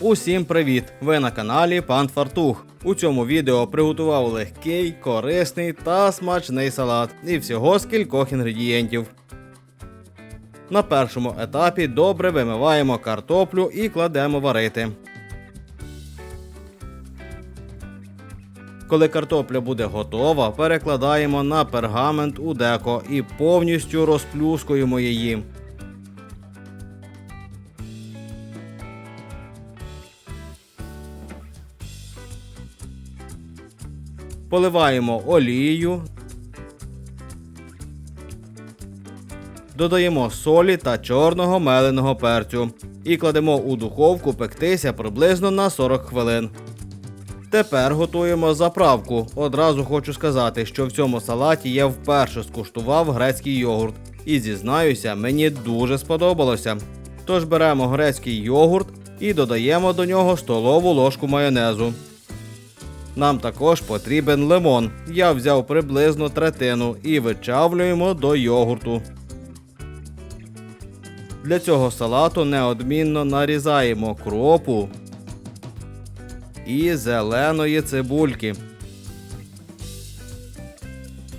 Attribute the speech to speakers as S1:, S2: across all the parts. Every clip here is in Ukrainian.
S1: Усім привіт! Ви на каналі Пан Фартух. У цьому відео приготував легкий, корисний та смачний салат і всього з кількох інгредієнтів. На першому етапі добре вимиваємо картоплю і кладемо варити. Коли картопля буде готова, перекладаємо на пергамент у деко і повністю розплюскуємо її. Поливаємо олією. Додаємо солі та чорного меленого перцю і кладемо у духовку пектися приблизно на 40 хвилин. Тепер готуємо заправку. Одразу хочу сказати, що в цьому салаті я вперше скуштував грецький йогурт. І зізнаюся, мені дуже сподобалося. Тож беремо грецький йогурт і додаємо до нього столову ложку майонезу. Нам також потрібен лимон. Я взяв приблизно третину і вичавлюємо до йогурту. Для цього салату неодмінно нарізаємо кропу і зеленої цибульки.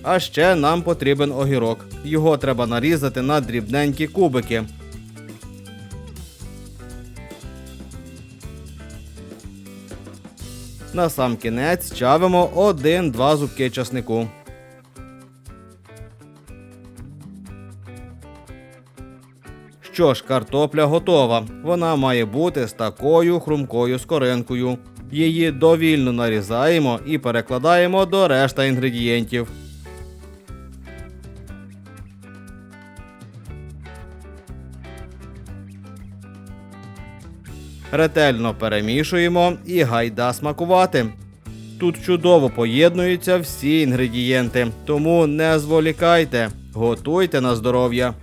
S1: А ще нам потрібен огірок. Його треба нарізати на дрібненькі кубики. На сам кінець чавимо 1-2 зубки часнику. Що ж, картопля готова. Вона має бути з такою хрумкою скоринкою. Її довільно нарізаємо і перекладаємо до решта інгредієнтів. Ретельно перемішуємо і гайда смакувати. Тут чудово поєднуються всі інгредієнти, тому не зволікайте, готуйте на здоров'я.